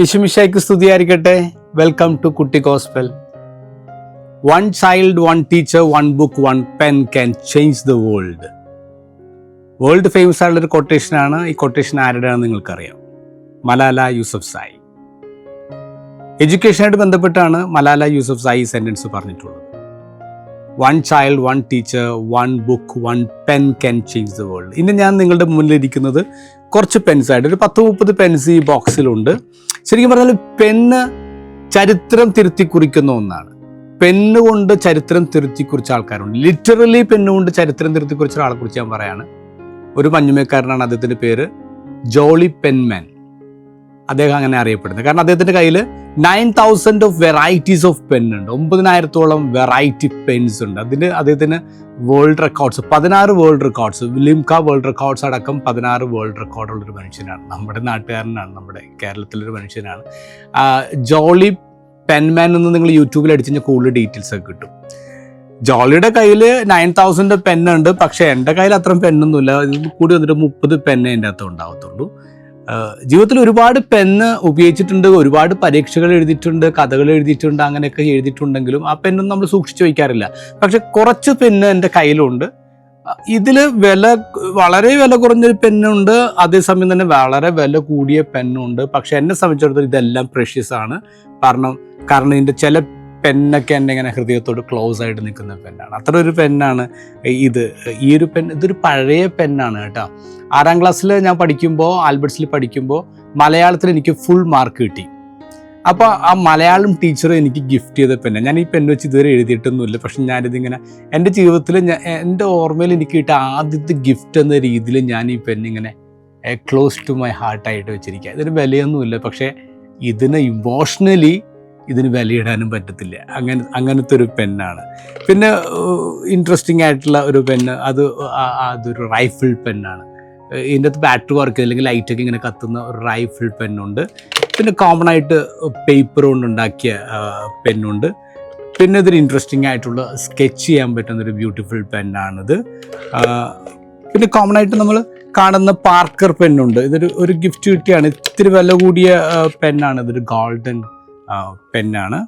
യേശുമിഷയ്ക്ക് സ്തുതിയായിരിക്കട്ടെ. Welcome to കുട്ടി gospel one child one teacher one book one pen can change the world world famous ആയിട്ടുള്ള ഒരു കൊട്ടേഷനാണ് ഈ quotation ആരുടെയാണെന്ന് നിങ്ങൾക്കറിയാം. മലാല യൂസഫ് സായി. എഡ്യൂക്കേഷനായിട്ട് ബന്ധപ്പെട്ടാണ് മലാല യൂസഫ് സായി സെന്റൻസ് പറഞ്ഞിട്ടുള്ളത്. One child one teacher one book one pen can change the world ഇന്ന് ഞാൻ നിങ്ങളുടെ മുന്നിലിരിക്കുന്നത് കുറച്ച് പെൻസായിട്ട് ഒരു പത്ത് മുപ്പത് പെൻസ് ഈ ബോക്സിലുണ്ട് ശരിക്കും പറഞ്ഞാൽ പെണ്ണ് ചരിത്രം തിരുത്തി കുറിക്കുന്ന ഒന്നാണ്. പെണ്ണ് കൊണ്ട് ചരിത്രം തിരുത്തി കുറിച്ച ആൾക്കാരുണ്ട്. ലിറ്ററലി പെണ്ണ് കൊണ്ട് ചരിത്രം തിരുത്തി കുറിച്ച ഒരാളെ കുറിച്ച് ഞാൻ പറയാണ്. ഒരു മഞ്ഞുമേക്കാരനാണ് അദ്ദേഹത്തിന്റെ പേര്. ജോളി പെൻമാൻ. അദ്ദേഹം അങ്ങനെ അറിയപ്പെടുന്നത്. കാരണം അദ്ദേഹത്തിന്റെ കയ്യിൽ nine thousand of varieties of pen ഉണ്ട്. ഒമ്പതിനായിരത്തോളം വെറൈറ്റി പെൻസ് ഉണ്ട്. അതിന് അദ്ദേഹത്തിന് വേൾഡ് റെക്കോർഡ്സ് പതിനാറ് world records Limca world records അടക്കം പതിനാറ് വേൾഡ് റെക്കോർഡുള്ളൊരു മനുഷ്യനാണ്. നമ്മുടെ നാട്ടുകാരനാണ് നമ്മുടെ കേരളത്തിലൊരു മനുഷ്യനാണ്. ജോളി പെൻമാൻ എന്ന് നിങ്ങൾ യൂട്യൂബിൽ അടിച്ചു കഴിഞ്ഞാൽ കൂടുതൽ ഡീറ്റെയിൽസ് ഒക്കെ കിട്ടും. ജോളിയുടെ കയ്യിൽ നയൻ തൗസൻഡ് പെന്നുണ്ട് പക്ഷേ എന്റെ കയ്യിൽ അത്രയും പെന്നൊന്നുമില്ല കൂടി വന്നിട്ട് മുപ്പത് പെന്നേ എന്റെ അകത്ത് ഉണ്ടാവത്തുള്ളൂ ആഹ് ജീവിതത്തിൽ ഒരുപാട് പെന്ന് ഉപയോഗിച്ചിട്ടുണ്ട് ഒരുപാട് പരീക്ഷകൾ എഴുതിയിട്ടുണ്ട് കഥകൾ എഴുതിയിട്ടുണ്ട് അങ്ങനെയൊക്കെ എഴുതിയിട്ടുണ്ടെങ്കിലും ആ പെന്നൊന്നും നമ്മൾ സൂക്ഷിച്ചു വയ്ക്കാറില്ല. പക്ഷെ കുറച്ച് പെന്ന് എന്റെ കയ്യിലുണ്ട്. ഇതിൽ വില വളരെ വില കുറഞ്ഞൊരു പെന്നുണ്ട് അതേസമയം തന്നെ വളരെ വില കൂടിയ പെന്നുണ്ട്. പക്ഷെ എന്നെ സംബന്ധിച്ചിടത്തോളം ഇതെല്ലാം പ്രഷ്യസ് ആണ്. കാരണം കാരണം ഇതിന്റെ ചില പെന്നൊക്കെ എന്റെ ഇങ്ങനെ ഹൃദയത്തോട് ക്ലോസ് ആയിട്ട് നിൽക്കുന്ന പെന്നാണ് അത്ര ഒരു പെന്നാണ് ഇത്. ഈ ഒരു പെൻ ഇതൊരു പഴയ പെന്നാണ് കേട്ടോ. ആറാം ക്ലാസ്സിൽ ഞാൻ പഠിക്കുമ്പോൾ ആൽബർട്സിൽ പഠിക്കുമ്പോൾ മലയാളത്തിൽ എനിക്ക് ഫുൾ മാർക്ക് കിട്ടി. അപ്പോൾ ആ മലയാളം ടീച്ചർ എനിക്ക് ഗിഫ്റ്റ് ചെയ്ത പെന്നെ ഞാൻ ഈ പെൻ വെച്ച് ഇതുവരെ എഴുതിയിട്ടൊന്നുമില്ല. പക്ഷെ ഞാനിതിങ്ങനെ എന്റെ ജീവിതത്തിൽ ഞാൻ എന്റെ ഓർമ്മയിൽ എനിക്ക് കിട്ടിയ ആദ്യത്തെ ഗിഫ്റ്റ് എന്ന രീതിയിൽ ഞാൻ ഈ പെന്നിങ്ങനെ ക്ലോസ് ടു മൈ ഹാർട്ടായിട്ട് വെച്ചിരിക്കുക ഇതിന് വിലയൊന്നുമില്ല. പക്ഷേ ഇതിന് ഇമോഷണലി ഇതിന് വിലയിടാനും പറ്റത്തില്ല. അങ്ങനെ അങ്ങനത്തെ ഒരു പെന്നാണ് പിന്നെ ഇൻട്രസ്റ്റിംഗ് ആയിട്ടുള്ള ഒരു പെന്ന് അത് അതൊരു റൈഫിൾ പെന്നാണ് ഇതിന്റെ അകത്ത് ബാറ്ററി വർക്ക് അല്ലെങ്കിൽ ലൈറ്റൊക്കെ ഇങ്ങനെ കത്തുന്ന ഒരു റൈഫിൾ പെന്നുണ്ട് പിന്നെ കോമൺ ആയിട്ട് പേപ്പർ കൊണ്ട് ഉണ്ടാക്കിയ പെന്നുണ്ട് പിന്നെ ഇതൊരു ഇൻട്രസ്റ്റിംഗ് ആയിട്ടുള്ള സ്കെച്ച് ചെയ്യാൻ പറ്റുന്ന ഒരു ബ്യൂട്ടിഫുൾ പെന്നാണിത് പിന്നെ കോമൺ ആയിട്ട് നമ്മൾ കാണുന്ന പാർക്കർ പെന്നുണ്ട് ഇതൊരു ഒരു ഗിഫ്റ്റ് കിട്ടിയാണ്. ഇത്തിരി വില കൂടിയ പെന്നാണ് ഇതൊരു ഗോൾഡൻ പെന്നാണ്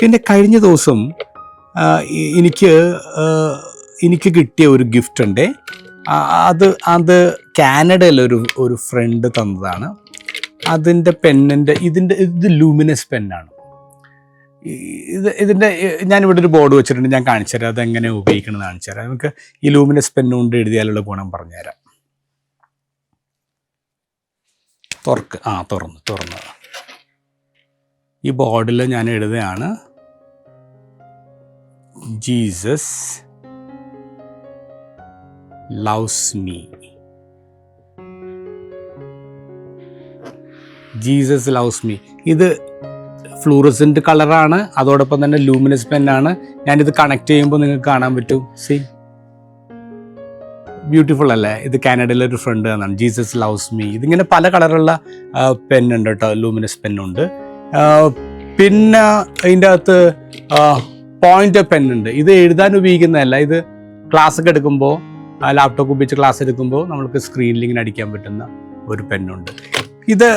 പിന്നെ കഴിഞ്ഞ ദിവസം എനിക്ക് എനിക്ക് കിട്ടിയ ഒരു ഗിഫ്റ്റ് ഉണ്ട്. അത് അത് കാനഡയിലെ ഒരു ഒരു ഫ്രണ്ട് തന്നതാണ്. അതിന്റെ പെന്നിന്റെ ഇതിന്റെ ഇത് ലൂമിനസ് പെന്നാണ് ഇത് ഇതിന്റെ ഞാനിവിടെ ഒരു ബോർഡ് വെച്ചിട്ടുണ്ട് ഞാൻ കാണിച്ചു തരാം അതെങ്ങനെ ഉപയോഗിക്കണമെന്ന് കാണിച്ചു തരാം. നമുക്ക് ഈ ലൂമിനസ് പെന്നുകൊണ്ട് എഴുതിയാലുള്ള ഗുണം പറഞ്ഞുതരാം തുറക്ക് ആ തുറന്നു തുറന്നു. ഈ ബോർഡിൽ ഞാൻ എഴുതുകയാണ് Jesus loves me. Jesus loves me ഇത് ഫ്ലൂറസെന്റ് കളറാണ് അതോടൊപ്പം തന്നെ ലൂമിനസ് പെന്നാണ് ഞാനിത് കണക്ട് ചെയ്യുമ്പോൾ നിങ്ങൾക്ക് കാണാൻ പറ്റും. സി ബ്യൂട്ടിഫുൾ അല്ലേ? ഇത് കാനഡയിലെ ഒരു ഫ്രണ്ട് എന്നാണ്. ജീസസ് ലവ്സ് മീ ഇതിങ്ങനെ പല കളറുള്ള പെന്നുണ്ട് കേട്ടോ. ലൂമിനസ് പെന്നുണ്ട് പിന്നെ അതിന്റെ അകത്ത് പോയിന്റ് പെന്നുണ്ട് ഇത് എഴുതാൻ ഉപയോഗിക്കുന്നതല്ല. ഇത് ക്ലാസ്സൊക്കെ എടുക്കുമ്പോൾ ലാപ്ടോപ്പ് ഉപയോഗിച്ച് ക്ലാസ് എടുക്കുമ്പോൾ നമുക്ക് സ്ക്രീനിൽ ഇങ്ങനെ അടിക്കാൻ പറ്റുന്ന ഒരു പെന്നുണ്ട് ഇത്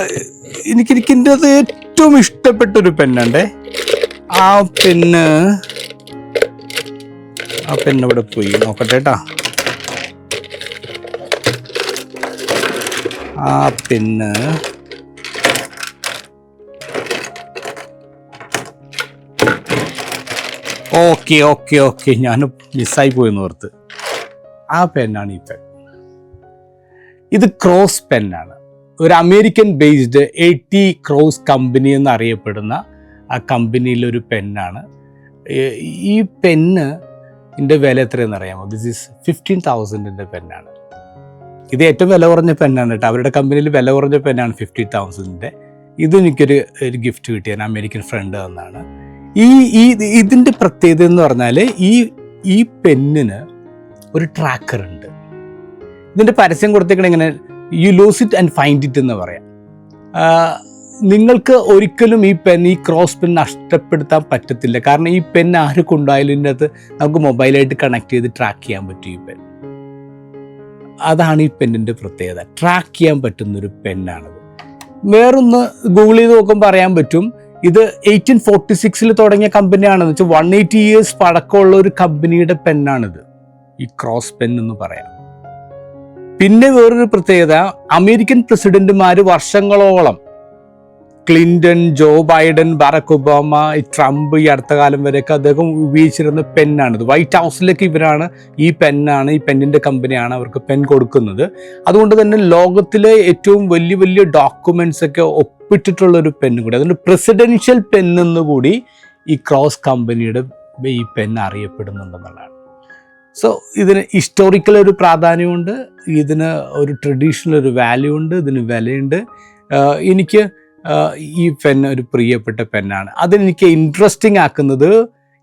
എനിക്ക് എനിക്കിന്റെ ഏറ്റവും ഇഷ്ടപ്പെട്ട ഒരു പെന്നുണ്ട് ആ പെന്ന് ആ പെന്ന് ഇവിടെ പോയി. നോക്കട്ടെ കേട്ടാ ആ പെന്ന് ഓക്കെ ഓക്കെ ഓക്കെ. ഞാൻ മിസ്സായി പോയെന്ന് ഓർത്ത്. ആ പെന്നാണ് ഈ പെൻ. ഇത് ക്രോസ് പെന്നാണ്. ഒരു American based A T cross company എന്നറിയപ്പെടുന്ന ആ കമ്പനിയിലൊരു പെന്നാണ്. ഈ പെന്ന് ഇതിന്റെ വില എത്രയെന്ന് അറിയാമോ? ദിസ് ഈസ് ഫിഫ്റ്റീൻ തൗസൻഡിന്റെ പെന്നാണ്. ഇത് ഏറ്റവും വില കുറഞ്ഞ പെന്നാണ് കേട്ടോ. അവരുടെ കമ്പനിയിൽ വില കുറഞ്ഞ പെന്നാണ് ഫിഫ്റ്റി തൗസൻഡിന്റെ ഇത് എനിക്കൊരു ഒരു ഗിഫ്റ്റ് കിട്ടിയ അമേരിക്കൻ ഫ്രണ്ട് തന്നാണ്. ഈ ഈ ഇതിന്റെ പ്രത്യേകത എന്ന് പറഞ്ഞാൽ ഈ ഈ പെന്നിന് ഒരു ട്രാക്കർ ഉണ്ട്. ഇതിന്റെ പരസ്യം കൊടുത്തേക്കണ ഇങ്ങനെ you lose it and find it എന്ന് പറയാം. നിങ്ങൾക്ക് ഒരിക്കലും ഈ പെൻ ഈ ക്രോസ് പെൻ നഷ്ടപ്പെടുത്താൻ പറ്റത്തില്ല. കാരണം ഈ പെൻ ആര് കൊണ്ടായാലും ഇതിന്റെ അകത്ത് നമുക്ക് മൊബൈലായിട്ട് കണക്ട് ചെയ്ത് ട്രാക്ക് ചെയ്യാൻ പറ്റും ഈ പെൻ അതാണ് ഈ പെന്നിന്റെ പ്രത്യേകത. ട്രാക്ക് ചെയ്യാൻ പറ്റുന്നൊരു പെന്നാണത് വേറൊന്ന് ഗൂഗിൾ ചെയ്ത് നോക്കുമ്പോൾ പറയാൻ പറ്റും. ഇത് എയ്റ്റീൻ ഫോർട്ടി സിക്സിൽ തുടങ്ങിയ കമ്പനിയാണെന്ന് വെച്ചാൽ വൺ എയ്റ്റി ഇയേഴ്സ് പഴക്കമുള്ള ഒരു കമ്പനിയുടെ പെന്നാണിത് ഈ ക്രോസ് പെൻ എന്ന് പറയാം. പിന്നെ വേറൊരു പ്രത്യേകത അമേരിക്കൻ പ്രസിഡന്റുമാർ വർഷങ്ങളോളം Clinton Joe Biden Barack Obama Trump ഈ അടുത്ത കാലം വരെയൊക്കെ അദ്ദേഹം ഉപയോഗിച്ചിരുന്ന പെന്നാണിത് വൈറ്റ് ഹൗസിലേക്ക് ഇവരാണ് ഈ പെന്നാണ് ഈ പെന്നിന്റെ കമ്പനിയാണ് അവർക്ക് പെൻ കൊടുക്കുന്നത്. അതുകൊണ്ട് തന്നെ ലോകത്തിലെ ഏറ്റവും വലിയ വലിയ ഡോക്യുമെന്റ്സ് ഒക്കെ ഒപ്പിട്ടിട്ടുള്ള ഒരു പെന്ന് കൂടി അതുകൊണ്ട് പ്രസിഡൻഷ്യൽ പെന്നെന്ന് കൂടി ഈ ക്രോസ് കമ്പനിയുടെ ഈ പെൻ അറിയപ്പെടുന്നുണ്ടെന്നുള്ളതാണ്. സോ ഇതിന് ഹിസ്റ്റോറിക്കൽ ഒരു പ്രാധാന്യമുണ്ട്. ഇതിന് ഒരു ട്രഡീഷണൽ ഒരു വാല്യൂ ഉണ്ട്. ഇതിന് വിലയുണ്ട്. ആഹ് എനിക്ക് ആഹ് ഈ പെൻ ഒരു പ്രിയപ്പെട്ട പെന്നാണ് അതെനിക്ക് ഇൻട്രസ്റ്റിംഗ് ആക്കുന്നത്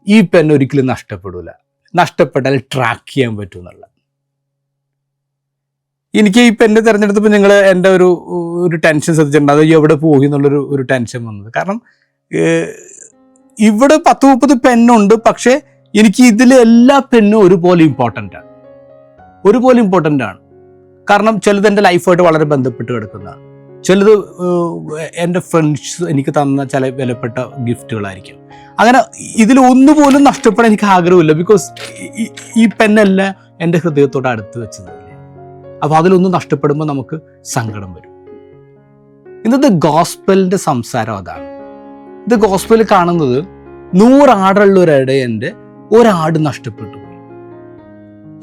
ഈ പെൻ ഒരിക്കലും നഷ്ടപ്പെടില്ല നഷ്ടപ്പെട്ടാൽ ട്രാക്ക് ചെയ്യാൻ പറ്റും എന്നുള്ള എനിക്ക് ഈ പെന്ന് തിരഞ്ഞെടുത്തപ്പോൾ നിങ്ങൾ എന്റെ ഒരു ഒരു ടെൻഷൻ ശ്രദ്ധിച്ചിട്ടുണ്ട്. അത് എവിടെ പോയി എന്നുള്ളൊരു ഒരു ടെൻഷൻ വന്നത്. കാരണം ഇവിടെ പത്ത് മുപ്പത് പെന്നുണ്ട് പക്ഷേ എനിക്ക് ഇതിലെ എല്ലാ പെന്നും ഒരുപോലെ ഇമ്പോർട്ടന്റ് ആണ്. ഒരുപോലെ ഇമ്പോർട്ടന്റ് ആണ്. കാരണം ചിലത് എന്റെ ലൈഫായിട്ട് വളരെ ബന്ധപ്പെട്ട് കിടക്കുന്നതാണ്. ചിലത് എന്റെ ഫ്രണ്ട്സ് എനിക്ക് തന്ന ചില വിലപ്പെട്ട ഗിഫ്റ്റുകളായിരിക്കും അങ്ങനെ ഇതിൽ ഒന്നുപോലും നഷ്ടപ്പെടാൻ എനിക്ക് ആഗ്രഹമില്ല. ബിക്കോസ് ഈ പെന്നല്ല എന്റെ ഹൃദയത്തോട് അടുത്ത് വെച്ചത്. അപ്പോൾ അതിലൊന്നും നഷ്ടപ്പെടുമ്പോൾ നമുക്ക് സങ്കടം വരും. ഇന്നത്തെ ഗോസ്പലിന്റെ സംസാരം അതാണ്. ഇത് ഗോസ്പലിൽ കാണുന്നത് നൂറാടുള്ളവരുടെ എന്റെ ഒരാട് നഷ്ടപ്പെട്ടു പോയി.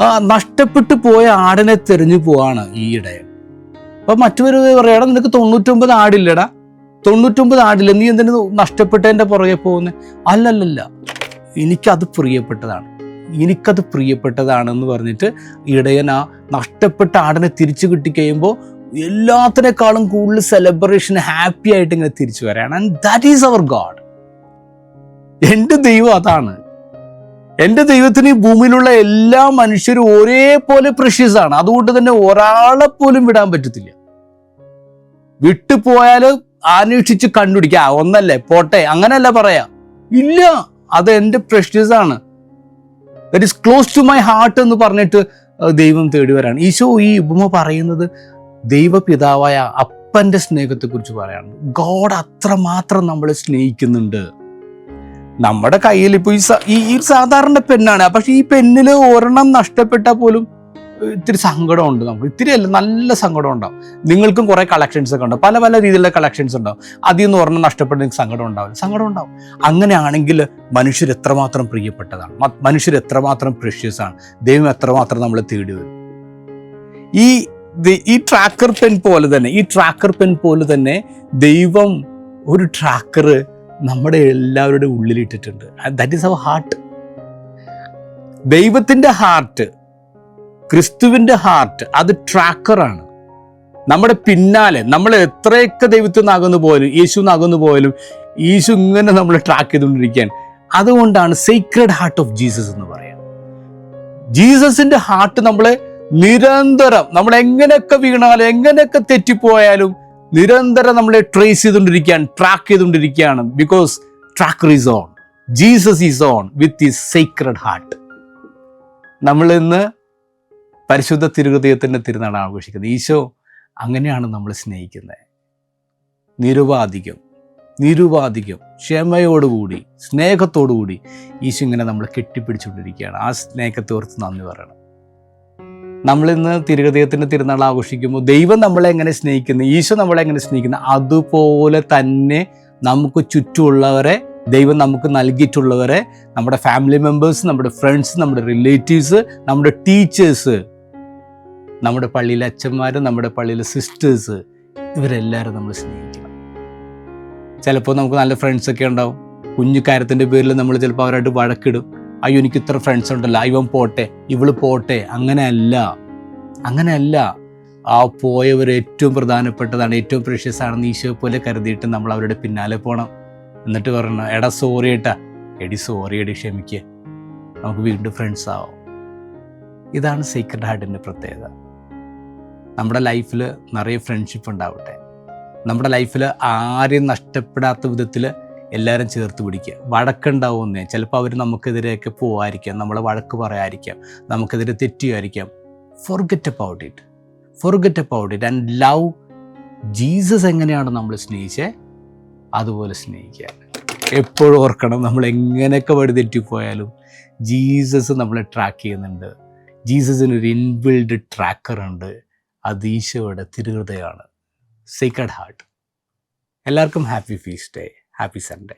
ആ നഷ്ടപ്പെട്ടു പോയ ആടിനെ തെരഞ്ഞു പോവാണ് ഈ ഇടയൻ. അപ്പൊ മറ്റൊരു പറയാടാ നിനക്ക് തൊണ്ണൂറ്റൊമ്പത് ആടില്ലടാ. തൊണ്ണൂറ്റൊമ്പത് ആടില്ല നീ എന്തിനു നഷ്ടപ്പെട്ടതിന്റെ പുറകെ പോകുന്നത് അല്ലല്ലല്ല എനിക്കത് പ്രിയപ്പെട്ടതാണ്. എനിക്കത് പ്രിയപ്പെട്ടതാണെന്ന് പറഞ്ഞിട്ട് ഇടയൻ ആ നഷ്ടപ്പെട്ട ആടിനെ തിരിച്ചു കിട്ടിക്കഴിയുമ്പോൾ എല്ലാത്തിനേക്കാളും കൂടുതൽ സെലിബ്രേഷൻ ഹാപ്പി ആയിട്ട് ഇങ്ങനെ തിരിച്ചു വരാണ്. And that is our God എന്റെ ദൈവം അതാണ്. എന്റെ ദൈവത്തിന് ഈ ഭൂമിയിലുള്ള എല്ലാ മനുഷ്യരും ഒരേപോലെ പ്രഷ്യസാണ് അതുകൊണ്ട് തന്നെ ഒരാളെ പോലും വിടാൻ പറ്റത്തില്ല. വിട്ടുപോയാൽ അന്വേഷിച്ച് കണ്ടുപിടിക്കുക ഒന്നല്ലേ പോട്ടെ അങ്ങനല്ല പറയാ. ഇല്ല അത് എന്റെ പ്രഷ്യസാണ് that is close to my heart എന്ന് പറഞ്ഞിട്ട് ദൈവം തേടി വരാണ്. ഈശോ ഈ ഉപമ പറയുന്നത് ദൈവപിതാവായ അപ്പന്റെ സ്നേഹത്തെക്കുറിച്ച് പറയാണ്. ഗോഡ് അത്രമാത്രം നമ്മളെ സ്നേഹിക്കുന്നുണ്ട്. നമ്മുടെ കയ്യിൽ ഇപ്പോൾ ഈ ഈ സാധാരണ പെന്നാണ് പക്ഷെ ഈ പെന്നിൽ ഒരെണ്ണം നഷ്ടപ്പെട്ടാൽ പോലും ഇത്തിരി സങ്കടമുണ്ട് നമുക്ക്. ഇത്തിരി അല്ല നല്ല സങ്കടം ഉണ്ടാവും നിങ്ങൾക്കും കുറെ കളക്ഷൻസ് ഒക്കെ ഉണ്ടാവും. പല പല രീതിയിലുള്ള കളക്ഷൻസ് ഉണ്ടാവും. അതിൽ നിന്ന് ഒരെണ്ണം നഷ്ടപ്പെട്ട് നിങ്ങൾക്ക് സങ്കടം ഉണ്ടാവില്ല സങ്കടം ഉണ്ടാവും അങ്ങനെയാണെങ്കിൽ മനുഷ്യർ എത്രമാത്രം പ്രിയപ്പെട്ടതാണ്. മനുഷ്യർ എത്രമാത്രം പ്രഷ്യസ് ആണ്. ദൈവം എത്രമാത്രം നമ്മളെ തേടി വരും. ഈ ഈ ട്രാക്കർ പെൻ പോലെ തന്നെ ഈ ട്രാക്കർ പെൻ പോലെ തന്നെ ദൈവം ഒരു ട്രാക്കർ നമ്മുടെ എല്ലാവരുടെ ഉള്ളിലിട്ടിട്ടുണ്ട്. ദാറ്റ് ഈസ് അവർ ഹാർട്ട് ദൈവത്തിന്റെ ഹാർട്ട് ക്രിസ്തുവിന്റെ ഹാർട്ട് അത് ട്രാക്കറാണ് നമ്മുടെ പിന്നാലെ നമ്മൾ എത്രയൊക്കെ ദൈവത്തിൽ നിന്ന് അകന്നു പോയാലും യേശു നിന്നാകുന്നു പോയാലും യേശു ഇങ്ങനെ നമ്മൾ ട്രാക്ക് ചെയ്തുകൊണ്ടിരിക്കുകയാണ്. അതുകൊണ്ടാണ് സീക്രഡ് ഹാർട്ട് ഓഫ് ജീസസ് എന്ന് പറയാം ജീസസിന്റെ ഹാർട്ട് നമ്മളെ നിരന്തരം നമ്മൾ എങ്ങനെയൊക്കെ വീണാലും എങ്ങനെയൊക്കെ തെറ്റിപ്പോയാലും നിരന്തരം നമ്മളെ ട്രേസ് ചെയ്തുകൊണ്ടിരിക്കുകയാണ് ട്രാക്ക് ചെയ്തുകൊണ്ടിരിക്കുകയാണ്. Because tracker is on Jesus is on with is sacred heart നമ്മൾ ഇന്ന് പരിശുദ്ധ തിരുഹൃദയത്തിന്റെ തിരുനാളാണ് ആഘോഷിക്കുന്നത്. ഈശോ അങ്ങനെയാണ് നമ്മൾ സ്നേഹിക്കുന്നത്. നിരുപാധികം നിരുപാധികം ക്ഷമയോടുകൂടി സ്നേഹത്തോടുകൂടി ഈശോ ഇങ്ങനെ നമ്മൾ കെട്ടിപ്പിടിച്ചുകൊണ്ടിരിക്കുകയാണ്. ആ സ്നേഹത്തെ ഓർത്ത് നന്ദി പറയണം. നമ്മളിന്ന് തിരുഹൃദയത്തിന്റെ തിരുനാൾ ആഘോഷിക്കുമ്പോൾ ദൈവം നമ്മളെ എങ്ങനെ സ്നേഹിക്കുന്നു ഈശോ നമ്മളെ എങ്ങനെ സ്നേഹിക്കുന്നു അതുപോലെ തന്നെ നമുക്ക് ചുറ്റുമുള്ളവരെ ദൈവം നമുക്ക് നൽകിയിട്ടുള്ളവരെ നമ്മുടെ ഫാമിലി മെമ്പേഴ്സ് നമ്മുടെ ഫ്രണ്ട്സ് നമ്മുടെ റിലേറ്റീവ്സ് നമ്മുടെ ടീച്ചേഴ്സ് നമ്മുടെ പള്ളിയിലെ അച്ഛന്മാർ നമ്മുടെ പള്ളിയിലെ സിസ്റ്റേഴ്സ് ഇവരെല്ലാവരും നമ്മൾ സ്നേഹിക്കണം. ചിലപ്പോൾ നമുക്ക് നല്ല ഫ്രണ്ട്സൊക്കെ ഉണ്ടാവും. കുഞ്ഞു കാര്യത്തിന്റെ പേരിൽ നമ്മൾ ചിലപ്പോൾ അവരായിട്ട് വഴക്കിടും. അയ്യോ എനിക്ക് ഇത്ര ഫ്രണ്ട്സ് ഉണ്ടല്ലോ. ഇവൻ പോട്ടെ. ഇവൾ പോട്ടെ. അങ്ങനെയല്ല. അങ്ങനെയല്ല. ആ പോയവർ ഏറ്റവും പ്രധാനപ്പെട്ടതാണ്. ഏറ്റവും പ്രഷ്യസ് ആണെന്ന് ഈശോ പോലെ കരുതിയിട്ട് നമ്മൾ അവരുടെ പിന്നാലെ പോകണം എന്നിട്ട് പറഞ്ഞു എടാ സോറി ഏട്ടാ. എടി സോറി എടി ക്ഷമിക്ക്. നമുക്ക് വീണ്ടും ഫ്രണ്ട്സ് ആവാം. ഇതാണ് സീക്രട്ട് ഹാർട്ടിന്റെ പ്രത്യേകത. നമ്മുടെ ലൈഫിൽ നിറയെ ഫ്രണ്ട്ഷിപ്പ് ഉണ്ടാവട്ടെ. നമ്മുടെ ലൈഫിൽ ആരെയും നഷ്ടപ്പെടാത്ത വിധത്തിൽ എല്ലാവരും ചേർത്ത് പിടിക്കുക. വഴക്കുണ്ടാവുമെന്നേ ചിലപ്പോൾ അവർ നമുക്കെതിരെയൊക്കെ പോകാതിരിക്കാം നമ്മളെ വഴക്ക് പറയാതിരിക്കാം നമുക്കെതിരെ തെറ്റുമായിരിക്കാം forget about it forget about it and love Jesus എങ്ങനെയാണ് നമ്മൾ സ്നേഹിച്ചത് അതുപോലെ സ്നേഹിക്കുക. എപ്പോഴും ഓർക്കണം നമ്മൾ എങ്ങനെയൊക്കെ വഴി തെറ്റിപ്പോയാലും ജീസസ് നമ്മളെ ട്രാക്ക് ചെയ്യുന്നുണ്ട്. ജീസസിന് ഒരു ഇൻബിൽഡ് ട്രാക്കർ ഉണ്ട്. അത് ഈശോയുടെ തിരുഹൃദയമാണ്. സീക്രഡ് ഹാർട്ട് എല്ലാവർക്കും happy feast day happy Sunday